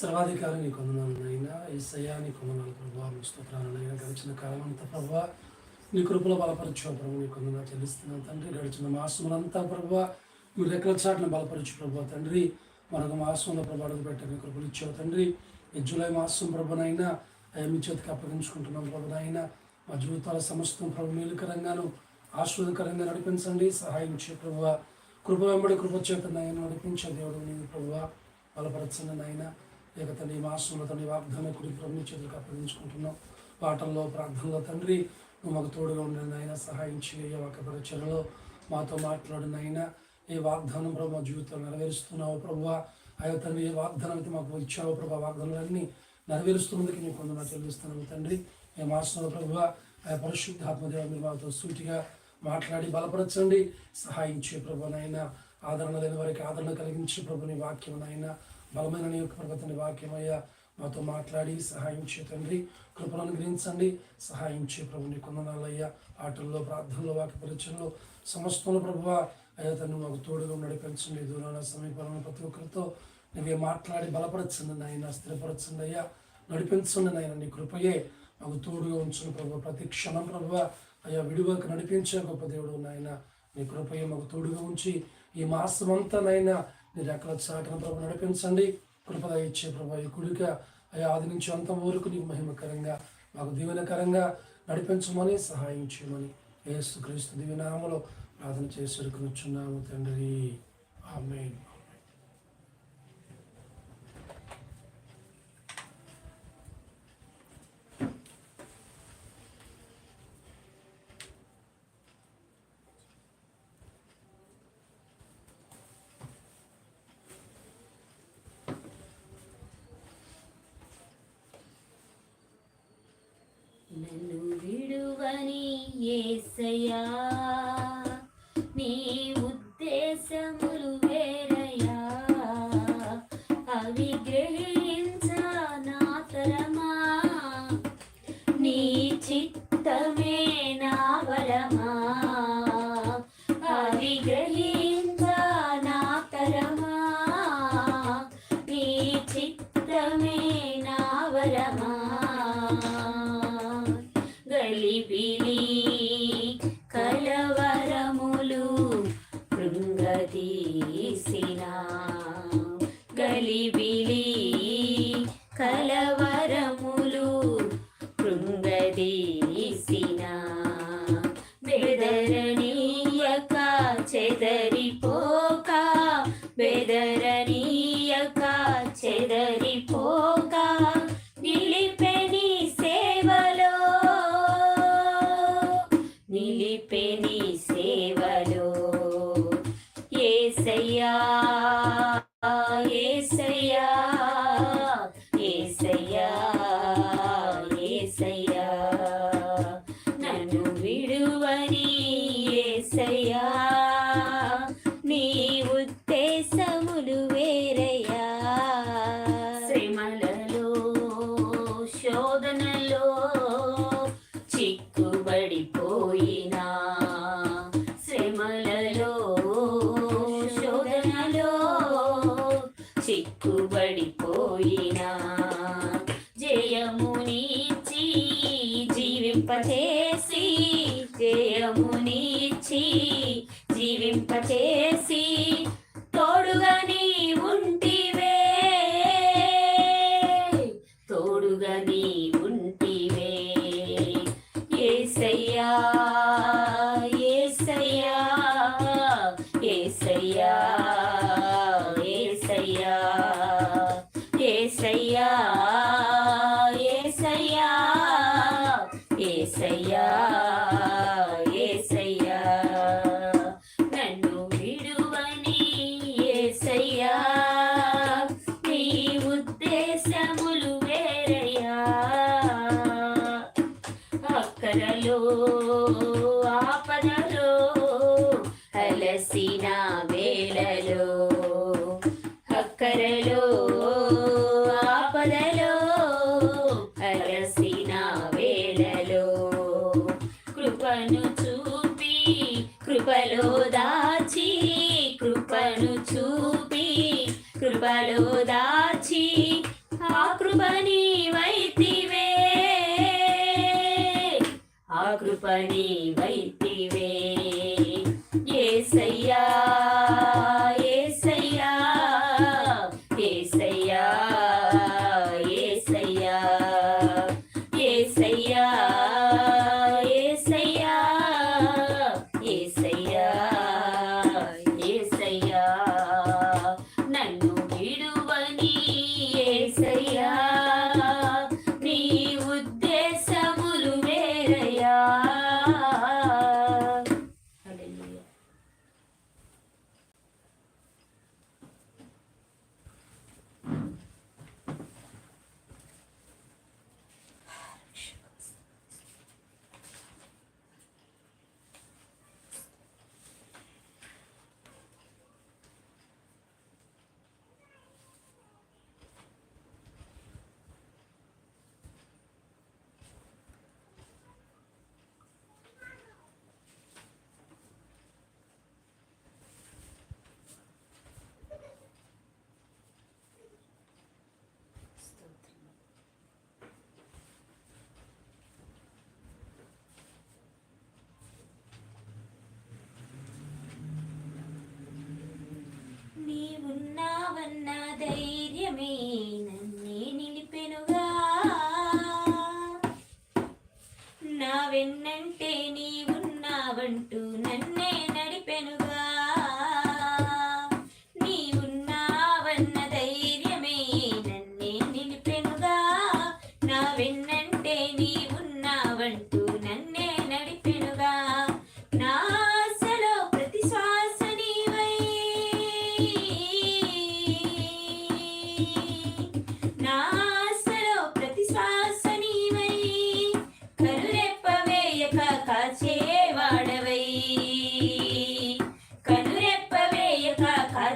సర్వాధికారి నీ వందనాలనైనా ఏసయ్యా నీ కొందనాలు ప్రభావ మీ స్తోత్రాలనైనా గడిచిన కాలం అంతా ప్రభావ నీ కృపలో బలపరచు ప్రభు. నీ కొందనా చెల్లిస్తున్నాను తండ్రి. గడిచిన మాసములంతా ప్రభావ మీ రెక్కల చాట్లను బలపరచు ప్రభావ తండ్రి. మరొక మాసంలో ప్రభు అడుగు పెట్టని కృపలు ఇచ్చావు తండ్రి. ఈ జూలై మాసం ప్రభునైనా అయ్యా మీ చేతికి అప్పగించుకుంటున్నాం ప్రభునైనా మా జీవితాల సమస్తం ప్రభు మేలుకరంగాను ఆశ్వాదకరంగా నడిపించండి. సహాయం చే ప్రభు. కృప వెంబడి కృప చేత నాయన నడిపించే దేవుడు నీవు ప్రభు. బలపరచండి నాయన. లేక తండ్రి మాసంలో తండ్రి వాగ్దాన కుడి నీ చేతులకు అప్పగించుకుంటున్నాం. పాటల్లో ప్రార్థనలో తండ్రి నువ్వు మాకు తోడుగా ఉండండి నాయన సహాయం చేయ ఒక పరిచయలో మాతో మాట్లాడిన ఆయన ఏ వాగ్దానం ప్రభు మా జీవితంలో నెరవేరుస్తున్నావు ప్రభు అయ్యా తండ్రి ఏ వాగ్దానం అయితే మాకు ఇచ్చావు ప్రభు వాగ్దానాలన్నీ నెరవేరుస్తున్నందుకు నీకు కొందరు చెల్లిస్తున్నాను తండ్రి. ఏ మాసంలో ప్రభు ఆ పరిశుద్ధాత్మదేవ మీరు మాతో సూటిగా మాట్లాడి బలపరచండి. సహాయించే ప్రభు నాయన. ఆదరణ లేని వారికి ఆదరణ కలిగించే ప్రభుని వాక్యం నాయన. బలమైన నీ యొక్క ప్రభుత్వ వాక్యమయ్యా. మాతో మాట్లాడి సహాయం చే తండ్రి కృపలను అనుగ్రహించండి. సహాయం చే ప్రభు నీ కొందనాలయ్యా. ఆటల్లో ప్రార్థనలో వాక్య పరిచయంలో సమస్తంలో ప్రభువ. అయ్యా తను మాకు తోడుగా నడిపించండి. దూరాన సమీపంలో ప్రతి ఒక్కరితో నువ్వే మాట్లాడి బలపరచండి నాయన స్థిరపరచండి అయ్యా. నడిపించండి నాయన నీ కృపయే. మాకు తోడుగా ఉంచండి ప్రభు. ప్రతి క్షణం ప్రభు అయ్యా విడువకు నడిపించే గొప్ప దేవుడు నాయన. నీ కృపయే మాకు తోడుగా ఉంచి ఈ మాసమంతా నాయన మీరు ఎక్కడ సాటిన ప్రభు నడిపించండి. కృపద ఇచ్చే ప్రభు ఈ కుడిక అయ్యా ఆది నుంచి అంత వరకు నీకు మహిమకరంగా మాకు దీవెనకరంగా నడిపించమని సహాయం చేయమని యేసు క్రీస్తు దివ్యనామలో ప్రార్థన చేసి అడుగునుచున్నాము తండ్రి. ఆమె నన్ను విడువని ఏసయా నీ ఉద్దేశము నిలిపెని సేవలో. ఏసయ్యా ఏసయ్యా ఏసయ్యా ఏసయ్యా. నన్ను విడువని ఏసయ్యా నీ ఉద్దేశములు వేరయ్యా. శ్రమలలో శోధనలో చిక్కుబడిపోయిన 加油！耶西亚。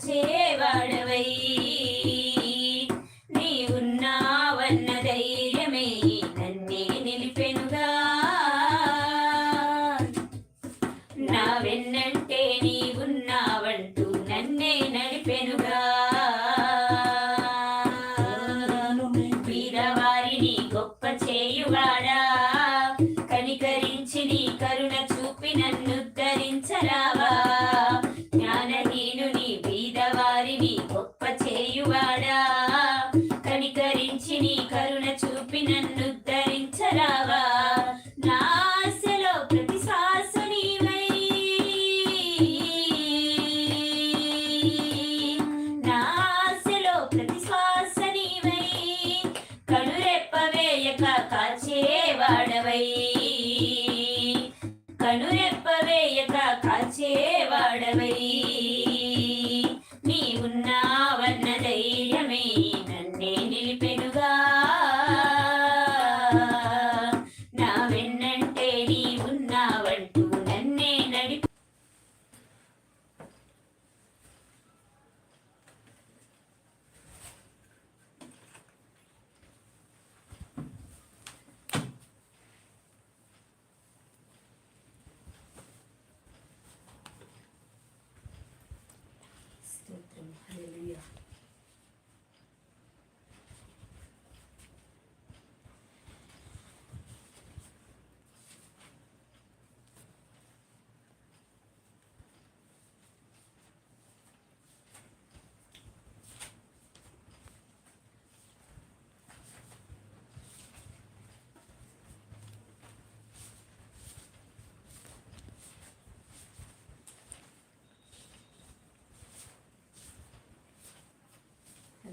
같이. గొప్ప చేయువాడు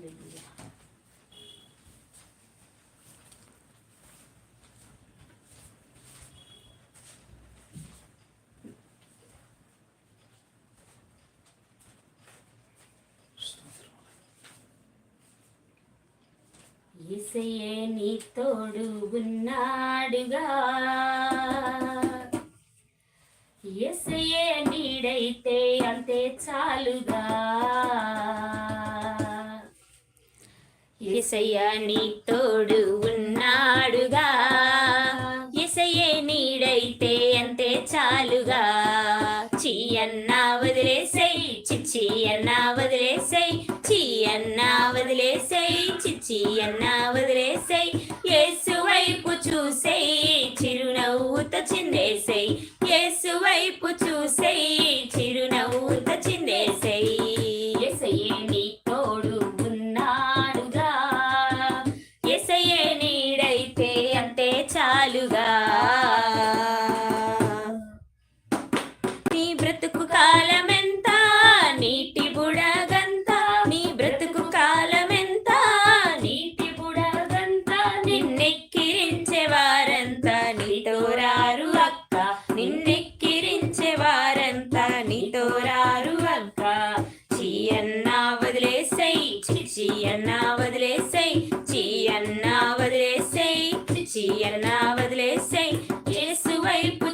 హల్లెలూయా ఈసయే నీ తోడు ఉన్నాడుగా. ఎసయే నీడైతే అంతే చాలుగా. ఎసయ్యా నీ తోడు ఉన్నాడుగా. ఎసయ్యే నీడైతే అంతే చాలుగా. చీ వదిలేసై చిచ్చి అన్నా వదిలేసై చీ అన్నా వదిలేసై చిచ్చి అన్నా వదిలేసై ఏసు వైపు చూసై చిరునవ్వుతో చిందేసై ఏసు వైపు చూసై చాలుగా చీయన్నా వదిలేసై యేసు వైపు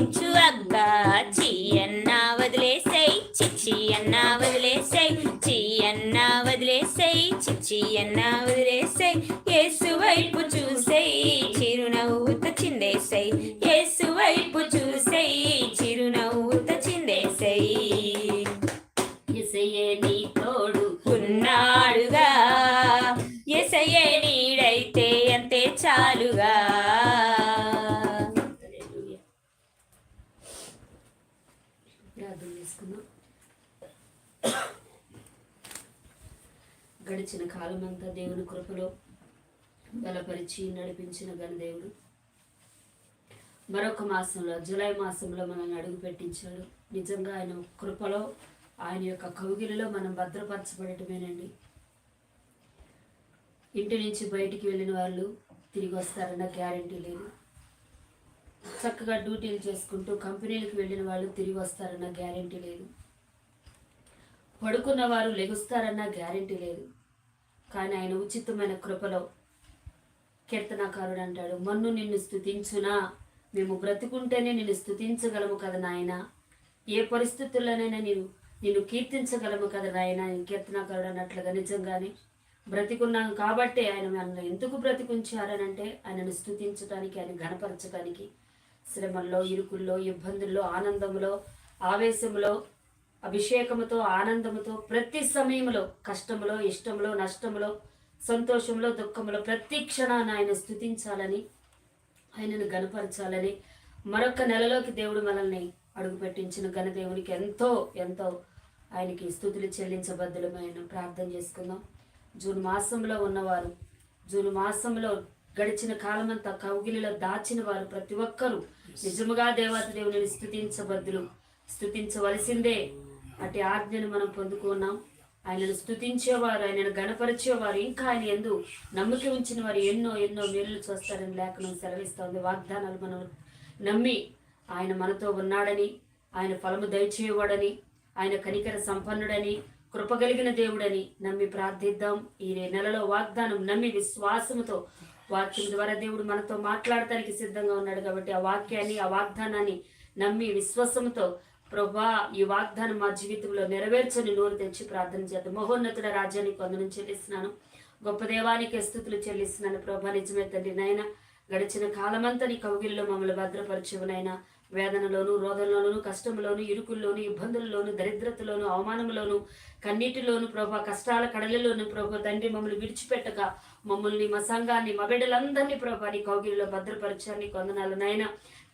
ఆనందించు అబ్బా చీయన్నా వదిలేసై చిచ్చి అన్న వదిలేసై చీయన్నా వదిలేసై చిచ్చి అన్నా కాలమంతా దేవుని కృపలో బలపరిచి నడిపించిన గణదేవుడు మరొక మాసంలో జూలై మాసంలో మనల్ని అడుగు పెట్టించాడు నిజంగా ఆయన కృపలో ఆయన యొక్క కౌగిలిలో మనం భద్రపరచబడటమేనండి. ఇంటి నుంచి బయటికి వెళ్ళిన వాళ్ళు తిరిగి వస్తారన్న గ్యారంటీ లేదు. చక్కగా డ్యూటీలు చేసుకుంటూ కంపెనీలకు వెళ్ళిన వాళ్ళు తిరిగి వస్తారన్న గ్యారంటీ లేదు. పడుకున్న వారు లెగుస్తారన్న గ్యారంటీ లేదు. కానీ ఆయన ఉచితమైన కృపలో కీర్తనాకారుడు అంటాడు మన్ను నిన్ను స్థుతించునా మేము బ్రతుకుంటేనే నిన్ను స్థుతించగలము కదా నాయన. ఏ పరిస్థితుల్లోనైనా నేను నిన్ను కీర్తించగలము కదా నాయన కీర్తనాకారుడు అన్నట్లుగా నిజంగానే బ్రతికున్నాం కాబట్టి ఆయన మనల్ని ఎందుకు బ్రతికుంచారనంటే ఆయనను స్థుతించడానికి ఆయన గణపరచడానికి శ్రమల్లో ఇరుకుల్లో ఇబ్బందుల్లో ఆనందంలో ఆవేశంలో అభిషేకముతో ఆనందముతో ప్రతి సమయంలో కష్టములో ఇష్టములో నష్టములో సంతోషంలో దుఃఖంలో ప్రతి క్షణాన్ని ఆయన స్థుతించాలని ఆయనను గనపరచాలని మరొక నెలలోకి దేవుడు మనల్ని అడుగుపెట్టించిన ఘనదేవునికి ఎంతో ఎంతో ఆయనకి స్థుతులు చెల్లించబద్దులమైన ప్రార్థన చేసుకుందాం. జూన్ మాసంలో ఉన్నవారు జూన్ మాసంలో గడిచిన కాలమంతా కౌగిలిలో దాచిన వారు ప్రతి ఒక్కరూ నిజముగా దేవత దేవుని స్థుతించబద్దులు స్థుతించవలసిందే అటు ఆజ్ఞను మనం పొందుకున్నాం. ఆయనను స్థుతించేవారు ఆయనను గణపరిచేవారు ఇంకా ఆయన ఎందు నమ్మిక ఉంచిన వారు ఎన్నో ఎన్నో మేలు చూస్తారని లేఖనం సెలవిస్తోంది వాగ్దానాలు మనం నమ్మి ఆయన మనతో ఉన్నాడని ఆయన ఫలము దయచేయవాడని ఆయన కనికర సంపన్నుడని కృపగలిగిన దేవుడని నమ్మి ప్రార్థిద్దాం. ఈ నెలలో వాగ్దానం నమ్మి విశ్వాసముతో వాక్యం ద్వారా దేవుడు మనతో మాట్లాడటానికి సిద్ధంగా ఉన్నాడు కాబట్టి ఆ వాక్యాన్ని ఆ వాగ్దానాన్ని నమ్మి విశ్వాసంతో ప్రభా ఈ వాగ్దానం మా జీవితంలో నెరవేర్చని నోరు తెచ్చి ప్రార్థన చేద్దాం. మహోన్నతుల రాజ్యానికి వందనం చెల్లిస్తున్నాను. గొప్ప దేవానికి స్థుతులు చెల్లిస్తున్నాను. ప్రభా నిజమే తండ్రి నాయన గడిచిన కాలమంతా నీ కౌగిల్లో మమ్మల్ని భద్రపరిచేవనైనా వేదనలోను రోదనలోను కష్టంలోను ఇరుకుల్లోను ఇబ్బందుల్లోను దరిద్రతలోను అవమానంలోను కన్నీటిలోను ప్రభా కష్టాల కడలిలోను ప్రభా తండ్రి మమ్మల్ని విడిచిపెట్టక మమ్మల్ని మా సంఘాన్ని మా బిడ్డలందరినీ ప్రభా నీ కౌగిలిలో భద్రపరచాన్ని కొందనాలు నాయన.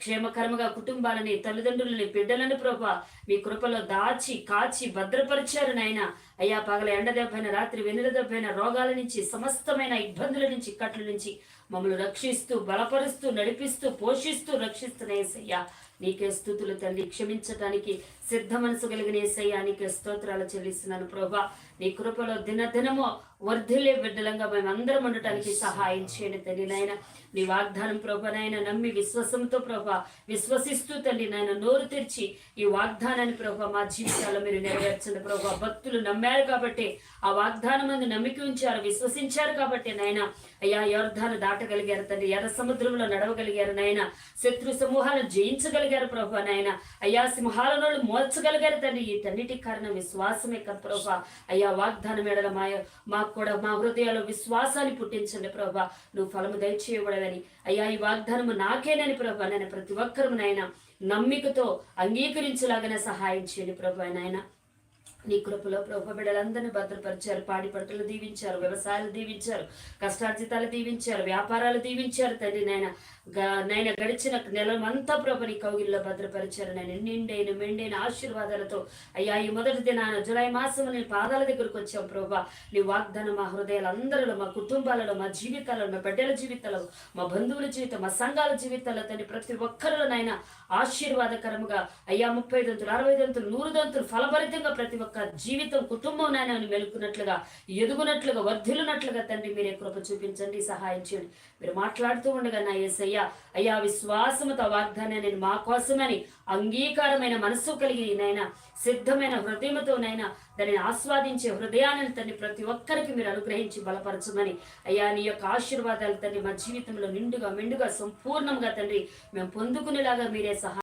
క్షేమకరముగా కుటుంబాలని తల్లిదండ్రులని బిడ్డలను ప్రభా మీ కృపలో దాచి కాచి భద్రపరిచారు నాయన. అయ్యా పగల ఎండ దెబ్బైన రాత్రి వెనుల దెబ్బైన రోగాల నుంచి సమస్తమైన ఇబ్బందుల నుంచి ఇక్కట్ల నుంచి మమ్మల్ని రక్షిస్తూ బలపరుస్తూ నడిపిస్తూ పోషిస్తూ రక్షిస్తున్నాయి సయ్యా నీకే స్థుతులు తండ్రి. క్షమించటానికి సిద్ధ మనసు కలిగిన ఏసయ్యానికి స్తోత్రాలు చెల్లిస్తున్నాను ప్రభా. నీ కృపలో దినదినము వర్ధిల్లే బిడ్డలంగా మేమందరం ఉండటానికి సహాయం చేయండి తండ్రి నాయన. నీ వాగ్దానం ప్రభానైనా నమ్మి విశ్వాసంతో ప్రభా విశ్వసిస్తూ తండ్రి నాయన నోరు తెరిచి ఈ వాగ్దానాన్ని ప్రభా మా జీవితాల్లో మీరు నెరవేర్చండి ప్రభా. భక్తులు నమ్మారు కాబట్టి ఆ వాగ్దానం మంది నమ్మిక ఉంచారు విశ్వసించారు కాబట్టి నాయన. అయ్యా యోర్ధాను దాటగలిగారు తండ్రి ఎర్ర సముద్రంలో నడవగలిగారు నాయన. శత్రు సమూహాలను జయించగలిగారు ప్రభా నాయన. అయ్యా సింహాలను మోల్చగలిగారు తండ్రి వీటన్నిటి కారణం విశ్వాసమే కదా ప్రభా. అయ్యా వాగ్దానం ఎడల మా మాకు కూడా మా హృదయాల్లో విశ్వాసాన్ని పుట్టించండి ప్రభా. నువ్వు ఫలము దయచేయబడదని అయ్యా ఈ వాగ్దానము నాకేనని ప్రభా. నేను ప్రతి ఒక్కరు నాయన నమ్మికతో అంగీకరించలాగానే సహాయం చేయండి ప్రభా నాయన. నీ కృపలో ప్రభు బిడ్డలందరినీ భద్రపరిచారు పాడి పంటలు దీవించారు వ్యవసాయాలు దీవించారు కష్టార్జితాలు దీవించారు వ్యాపారాలు దీవించారు తండ్రి నాయన. నైనా గడిచిన నెలమంతా ప్రభు నీ కౌగిల్లో భద్రపరిచారు నాయన. నిండైన మెండైన ఆశీర్వాదాలతో అయ్యా ఈ మొదటి దినాన జులై మాసం నీ పాదాల దగ్గరకు వచ్చాం ప్రభా. నీ వాగ్దానం మా హృదయాలందరిలో మా కుటుంబాలలో మా జీవితాలలో మా బిడ్డల జీవితాలలో మా బంధువుల జీవితం మా సంఘాల జీవితాల్లో తండ్రి ప్రతి ఒక్కరిలో ఆశీర్వాదకరముగా అయ్యా ముప్పై దంతులు అరవై దంతులు నూరు దంతులు ఫలభరితంగా ప్రతి ఒక్క జీవితం కుటుంబం నాయన మెలుకున్నట్లుగా ఎదుగునట్లుగా వర్ధిల్లునట్లుగా తండ్రి మీరే కృప చూపించండి సహాయం చేయండి. మీరు మాట్లాడుతూ ఉండగా నా యేసయ్య అయ్యా విశ్వాసముతో వాగ్దాన్ని నేను మా కోసమని అంగీకారమైన మనస్సు కలిగి నైనా సిద్ధమైన హృదయముతో నైనా దానిని ఆస్వాదించే హృదయాన్ని తండ్రి ప్రతి ఒక్కరికి మీరు అనుగ్రహించి బలపరచమని అయ్యా నీ యొక్క ఆశీర్వాదాలు తండ్రి మా జీవితంలో నిండుగా మెండుగా సంపూర్ణంగా తండ్రి మేము పొందుకునేలాగా మీరే సహాయం